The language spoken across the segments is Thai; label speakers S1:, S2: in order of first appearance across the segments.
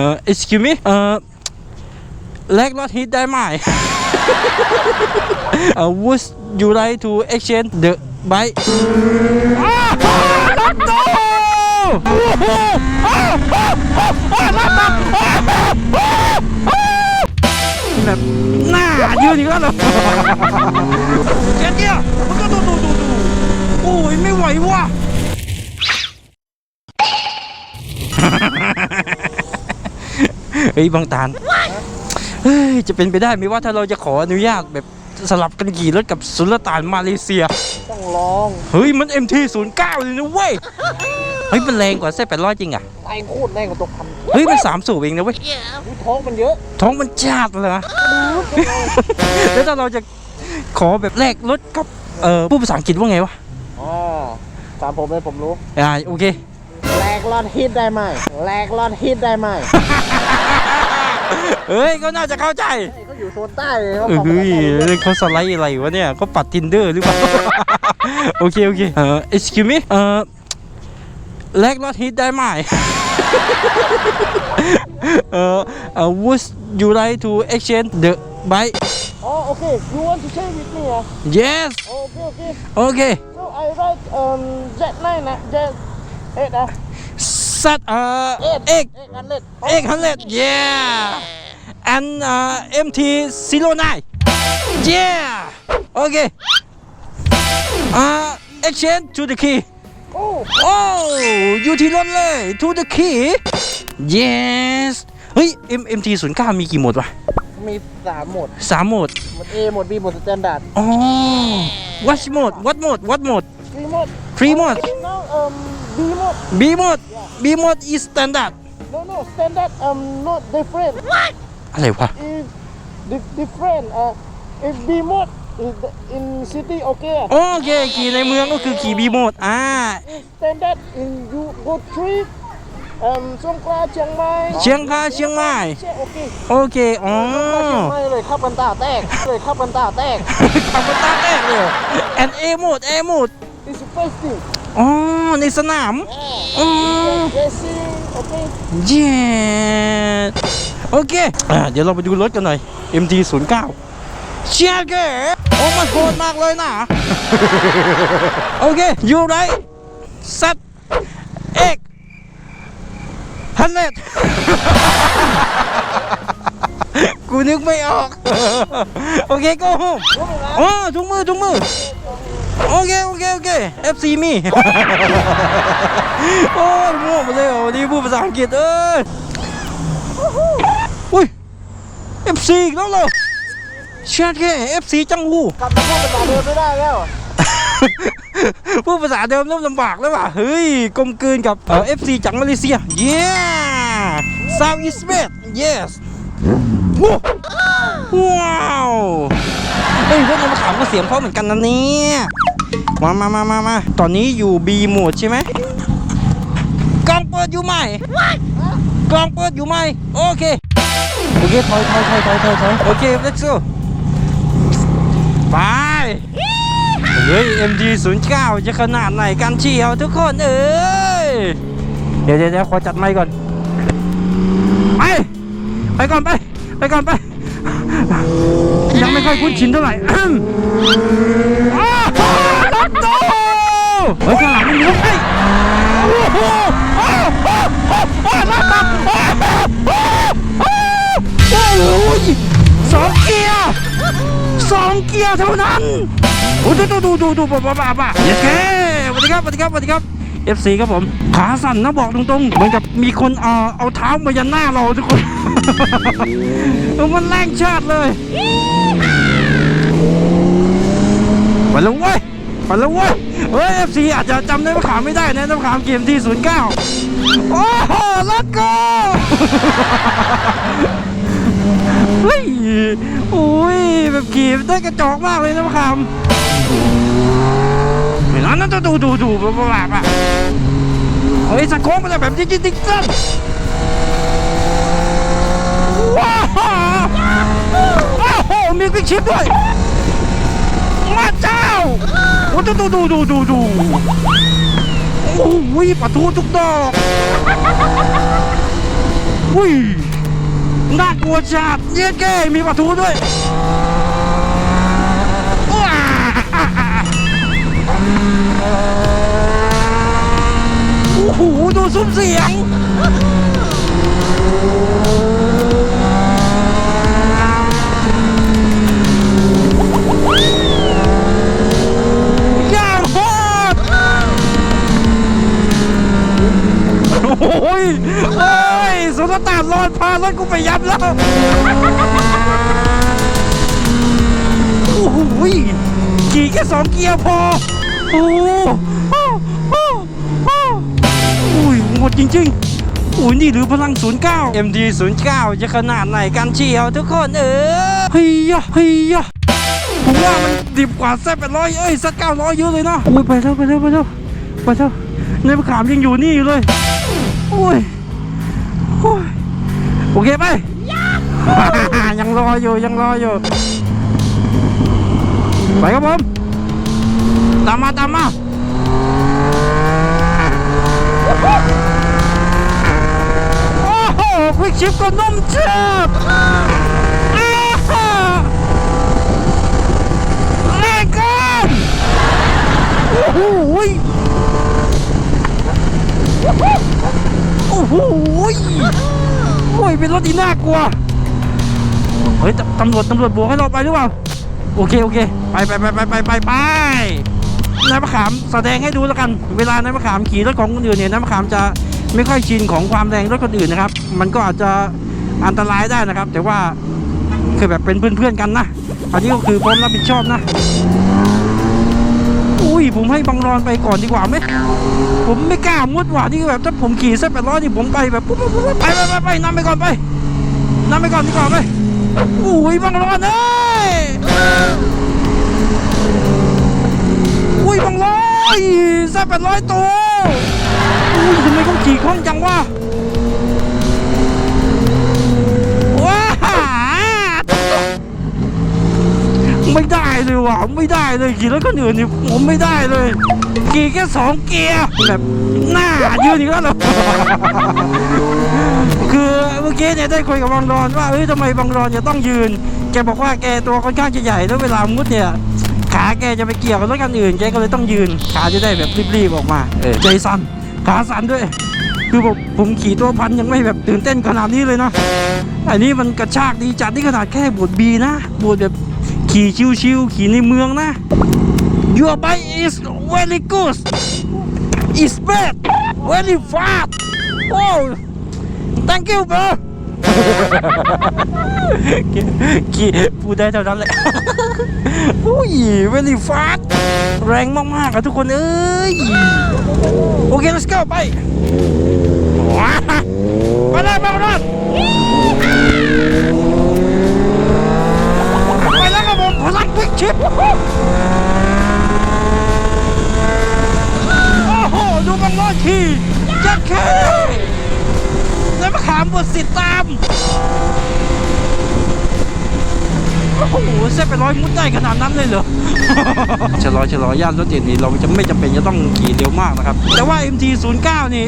S1: uh excuse me uh แลกรถฮิตได้ไหม uh, would you like to exchange the bike อ้าวรถตู้โอ้โหอ้าวอ้าวอ้าว ฮ้ยบางตาลเฮ้ยจะเป็นไปได้ไหมว่าถ้าเราจะขออนุญาตแบบสลับกันขี่รถกับสุลต่านมาเลเซีย
S2: ต้องลอง
S1: เฮ้ยมัน MT09 เลยนะเว้ย เฮ้ยมันแรงกว่าเส้นแปดร้อยจริงอะ
S2: ไอ้โคตรแรงกว่าตัวพัน
S1: เฮ้ยมันสามสูบเองนะเว้ย
S2: อุ้ยท้องมันเยอะ
S1: ท้องมันจาดเลยนะ แล้วถ้าเราจะขอแบบแลกรถกับเอ่อผู้ภาษาอังกฤษว่าไงวะ
S2: อ่าตามผมเลยผมรู้
S1: อ่าโอเค
S2: แลกลอดฮิตได้ไหมแลกลอดฮิตได้ไหม
S1: เฮ้ยก็น่าจะเข้าใจ
S2: ไอ้เขาอยู่โซนใต้เลยเขา
S1: เอ
S2: บอก้ว่าย
S1: เขาสไลด์อะไรวะเนี่ยเขาปัดทินเดอร์หรือเปล่าโอเคโอเคเอ่อ excuse me เอ่อแลกรถฮิตได้ไหมเอ่อเอ่อ would you like to exchange the bike
S2: อ๋อโอเค you want to share with me อะ
S1: yes
S2: โอเคโอเค
S1: okay
S2: so I write um Z9 นะ Z เอ็ดอะ
S1: set เอ่อ
S2: เอ็ด
S1: เอก
S2: เอ็ดอันเล็ด
S1: เอกฮันเลด yeah and เอ่อ MT 09 yeah okay อ่า exchange to the key
S2: โอ้
S1: โอ้อยู่ที่รถเลย to the key yes เฮ้ย M MT 0 9มีกี่โหมดวะ
S2: มีสามโหมด
S1: สามโหมด
S2: โหมด A โหมด B โหมด standard
S1: อ๋อ what mode what mode what mode
S2: three โหมด
S1: three mode
S2: now um B โหม ด
S1: B mode B mode is standard
S2: no no standard um not different
S1: อะไรวะ
S2: is di- different uh if B mode is the- in city okay
S1: โอเคขี่ในเมืองก็คือขี่ B mode อ่า
S2: is standard in you go trip um สงขลาเชียงใหม่
S1: เชียงคานเชียงใหม่
S2: ใช่โอเค
S1: โอเค อ๋อ
S2: เชียงใหม่เลยขับบันตาแตกเลยขับบันตาแตก
S1: ขับมาตาแรกเลย and A mode A mode
S2: is the first thing
S1: อ๋อในสนามอ๋อ
S2: racing okay
S1: เย้โอเคอ่าเดี๋ยวเราไปดูรถกันหน่อย MT 0 9เชียร์เก๋โอ้มันโหดมากเลยนะ โอเคยูไรซัดเอกฮันเลดกูนึกไม่ออก โอเคก็โฮมอ๋อถุงมือถุงมือ โอเคโอเคโอเค FC มีโอ้ยมั่วหมดเลยเหรอวันนี้พูดภาษาอังกฤษเอ้ยอุ้ย FC อีกแล้วเหรอเชิดแค่ FC จังหู
S2: กลับมาพูดภาษาเดิมไม่ได้แล้ว
S1: พูดภาษาเดิมเริ่มลำบากแล้วว่ะ เฮ้ย กลมกลืนกับเอ่อ FC จากมาเลเซีย yeah South East b a d yes ว้าว เฮ้ยพวกเรามาถามก็เสียงเพราะเหมือนกันนะเนี่ย มามามามามาตอนนี้อยู่ B โหมดใช่ไหมกล้องเปิดอยู่ไหมกล้องเปิดอยู่ไหมโอเคโอเคถอยถอยถอยถอยถอยถอยโอเค let's go ไปเฮ้ย MD 0 9จะขนาดไหนกันเชียวทุกคนเอ้ยเดี๋ยวเดี๋ยวเดี๋ยวขอจัดไมค์ก่อน ไป ไปก่อนไป ไปก่อนไป ยังไม่ค่อยคุ้นชินเท่าไหร่ อ้าวรถตู้เฮ้ยข้างหลังมันมีรถไฟโอ้โหอ้าวอ้าวอ้าวอ้าตับอ้าวอ้าวอ้าวโอ้ยสองเกียร์สองเกียร์เท่านั้นโอ้ดูดูดูดูดูบ้าบ้าบ้าบ้าเย้แค่สวัสดีครับสวัสดีครับสวัสดีครับ FC ครับผม ขาสั่นนะบอกตรงๆ เหมือนกับมีคนเอาเอาเท้ามายันหน้าเราทุกคน มันแรงชาติเลย ไปล้วเว้ย ไปแล้วเว้ยเฮ้ย FC อาจจะจำได้ว่าขามไม่ได้นะน้ำขามเกมที่09โอ้โหลัดก็เฮ้ยโอ้ยแบบขี่ได้กระจอกมากเลยน้ำขามเห็นแล้วนั่นดูดูดูแบบแบบแบบเฮ้ยสะโค้งมาแบบจิ๊กจิ๊กจิ๊กว้าวโอ้โหมีกิ๊กชิปด้วย ดูดูดูดูดูดูโอ้ยปะทูทุกดอกอุ้ยน่ากลัวจัดเย้เก้มีปะตูด้วยโอ้โหดูซุ้มเสียง โอ้ยเอ้ยสุลต่านรอดพารถกูไปยับแล้ว โอ้โหขี่แค่สองเกียร์พอ โอ้โหโอ้โหโอ้โหอุ้ยหมดจริงๆอุ้ยนี่หรือพลัง 09 MD 09 จะขนาดไหนกันเชียวทุกคนเออเฮียเฮียผมว่ามันดิบกว่าแซ่บเป็นร้อยเอ้ยสักเก้าร้อยเยอะเลยเนาะโอ้ยไปเถอะไปเถอะไปเถอะไปเถอะในมะขามยังอยู่นี่อยู่เลย โอ้ยโอ้ยโอเคไปยังรออยู่ยังรออยู่ ไปครับผมตามมาตามมาโอ้โหควิกชิปก็นุ่มเจ็บอ้าวแรงเกินโอ้โห โอ้โหยโอ้ยเป็นรถที่น่ากลัวเฮ้ยตำรวจตำรวจบวกให้เราไปหรือเปล่าโอเคโอเค ไปไปไปไปไปไปไปนายมะขามแสดงให้ดูแล้วกัน เวลานายมะขามขี่รถของคนอื่นเนี่ยนายมะขามจะไม่ค่อยชินของความแรงรถคนอื่นนะครับ มันก็อาจจะอันตรายได้นะครับ แต่ว่าคือแบบเป็นเพื่อนๆกันนะ อันนี้ก็คือพร้อมรับผิดชอบนะ ผมให้บังรอนไปก่อนดีกว่าไหมผมไม่กล้ามุดหว่ะนี่แบบถ้าผมขี่เส้นแปดร้อยนี่ผมไปแบบปุ๊บปุ๊บไปไปไปไปนำไปก่อนไปนำไปก่อนดีกว่าไปอุ้ยบังรอนเอ้ยอุ้ยบังรอนเส้นแปดร้อยตัวอุ้ยทำไมเขาขี่คล่องจังวะ เลยว่ะไม่ได้เลยขี่รถคนอื่นนี่ผมไม่ได้เลยขี่แค่สองเกียร์แบบหน้ายืนอีกแล้วเหรอคือเมื่อกี้เนี่ยได้คุยกับบังรอนว่าเอ้ยทำไมบังรอนจะต้องยืน แกบอกว่าแกตัวค่อนข้างจะใหญ่แล้วเวลามุดเนี่ยขาแกจะไปเกี่ยวกับรถคันอื่นแกก็เลยต้องยืน ขาจะได้แบบรีบๆออกมาเออใจสั่นขาสั่นด้วยคือผมผมขี่ตัวพันยังไม่แบบตื่นเต้นขนาดนี้เลยนะอันนี้มันกระชากดีจัดนี่ขนาดแค่บทบีนะบทแบบ ขี่ชิวๆขี่ในเมืองนะ Your bike is very good is bad very fast oh thank you bro ขี่พูดได้เท่านั้นแหละอุ้ย very fast แรงมากๆอะทุกคนเอ้ย โอเค let's go ไปว้าไปเลยไปเลย ชิปโอ้โห ดูบังรอดขี่จัดแค่แล้วมาขามบทสิตาม โอ้โหเส้นไปร้อยมุดได้ขนาดนั้นเลยเหรอ ชะลอชะลอย่านรถเด็ดนี่เราจะไม่จำเป็นจะต้องขี่เร็วมากนะครับ แต่ว่า MT 0 9 นี่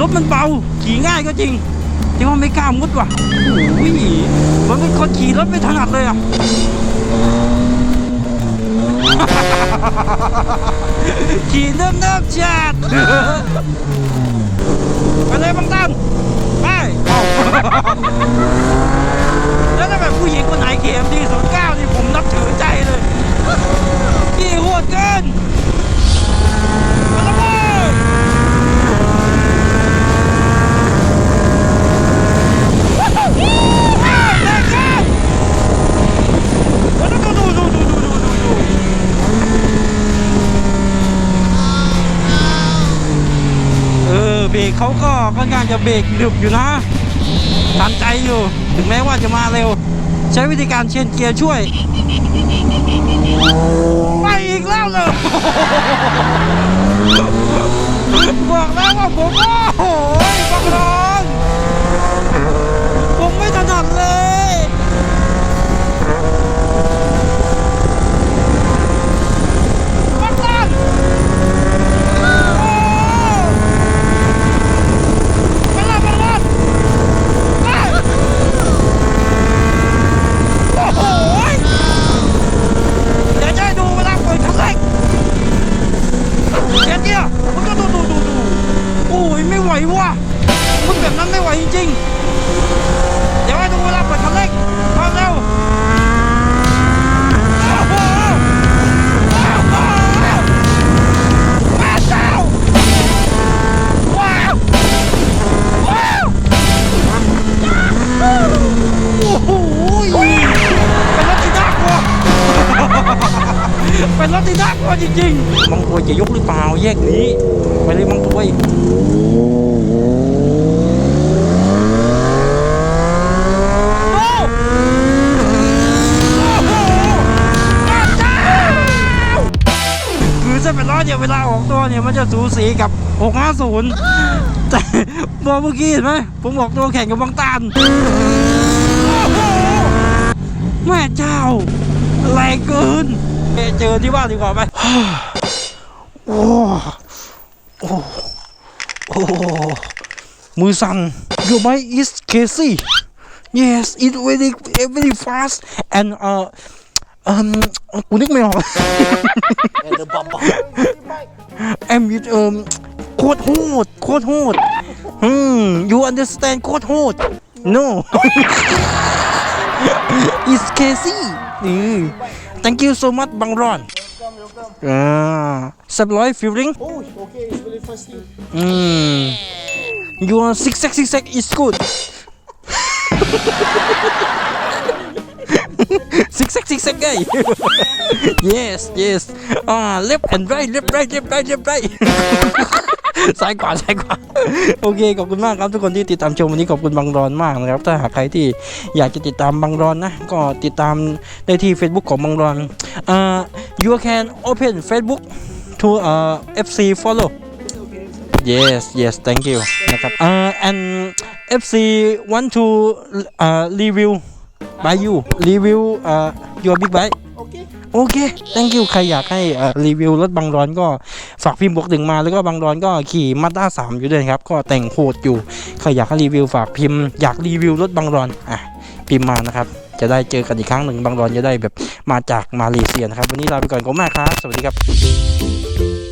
S1: รถมันเบา ขี่ง่ายก็จริงแต่ว่าไม่กล้ามุดว่ะโอ้ยมันเป็นคนขี่รถไม่ถนัดเลยอะ ขี่เนิ่มๆจัดไปเลยบังตันไปแล้วถ้าแบบผู้หญิงคนไหนเข็มดีศูนย์เก้านี่ผมนับถือใจเลยขี่โหดเกิน ค่อนข้างจะเบรกดึบอยู่นะทันใจอยู่ ถึงแม้ว่าจะมาเร็ว ใช้วิธีการเชนเกียร์ช่วย ริงๆมังกรจะยกหรือเปล่าแยกนี้ ไปเลยมังกรโอ้โอ้โหจับเจ้าคือจะเป็นล้อเนี่ยเวลาออกตัวเนี่ยมันจะสูสีกับ 650 แต่พอเมื่อกี้เห็นไหมผมออกตัวแข่งกับบางตาลโอ้โหแม่เจ้าแรงเกิน เจอที่บ้านดีกว่าไหมโอ้โอ้โอ้มือสั่น Your mind is crazy Yes it very very fast and uh um กูนึกไม่ออก
S2: and the bumper
S1: and with um โคตรโหดโคตรโหดอืม you understand โคตรโหด no it's crazy อือ thank you so much บังรอน
S2: welcome welcome
S1: อ่าสับร้อย feeling
S2: oh okay it's very fasty
S1: อืม your six sec six sec is good six sec six sec ไง yes yes อ่า left and right left right left right left right ซ้ายขวาซ้ายขวาโอเคขอบคุณมากครับทุกคนที่ติดตามชมวันนี้ขอบคุณบังรอนมากนะครับ ถ้าหากใครที่อยากจะติดตามบังรอนนะ ก็ติดตามได้ที่ Facebook ของบังรอนอ่า you can open Facebook to uh, FC follow yes yes thank you นะครับอ่า and FC want to uh, review by you review uh, your big bike
S2: okay
S1: โอเค thank you ใครอยากให้รีวิวรถบังร้อนก็ฝากพิมพ์บวกถึงมาแล้วก็บังร้อนก็ขี่มาด้าสามอยู่ด้วยนครับ ก็แต่งโหดอยู่ ใครอยากให้รีวิวฝากพิมพ์อยากรีวิวรถบังร้อนอะพิมพ์มานะครับ จะได้เจอกันอีกครั้งหนึ่งบังร้อนจะได้แบบมาจากมาเลเซียนะครับ วันนี้ลาไปก่อนขอบคุณมากครับ สวัสดีครับ